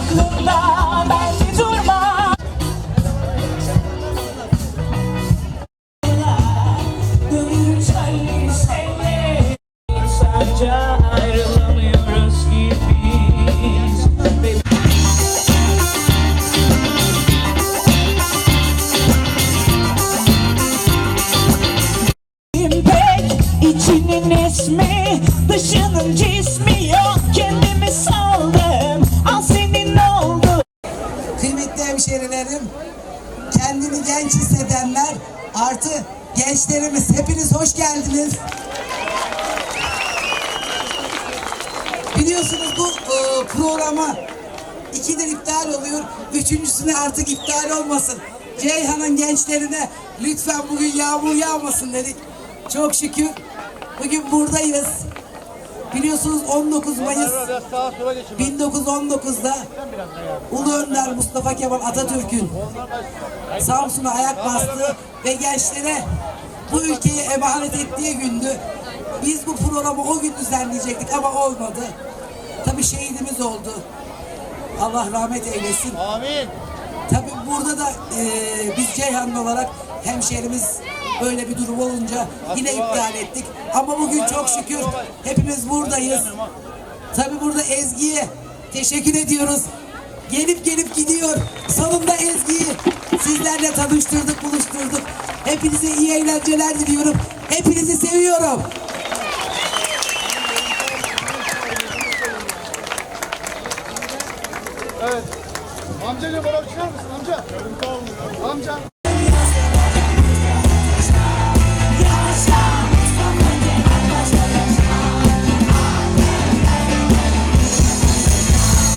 aklımda belki durma Gönül çayı senle Sadece ayrılamıyoruz pek içinin ismi dışının cismi yok. Kendimi saldım hemşerilerim, kendini genç hissedenler artı gençlerimiz hepiniz hoş geldiniz. Biliyorsunuz bu e, programa ikidir iptal oluyor. Üçüncüsüne artık iptal olmasın. Ceyhan'ın gençlerine lütfen bugün yağmur yağmasın dedik. Çok şükür bugün buradayız. Biliyorsunuz 19 Mayıs 1919'da Ulu Önder Mustafa Kemal Atatürk'ün Samsun'a ayak bastı ve gençlere bu ülkeyi emanet ettiği gündü. Biz bu programı o gün düzenleyecektik ama olmadı. Tabii şehidimiz oldu. Allah rahmet eylesin. Amin. Tabii burada da e, biz Ceyhanlı olarak hemşehrimiz böyle bir durum olunca yine iptal ettik. Ama bugün çok şükür hepimiz buradayız. Tabii burada Ezgi'ye teşekkür ediyoruz. Gelip gelip gidiyor. Sonunda Ezgi'yi sizlerle tanıştırdık, buluşturduk. Hepinize iyi eğlenceler diliyorum. Hepinizi seviyorum. Evet. Amcayla bana çıkar mısın amca? Amca.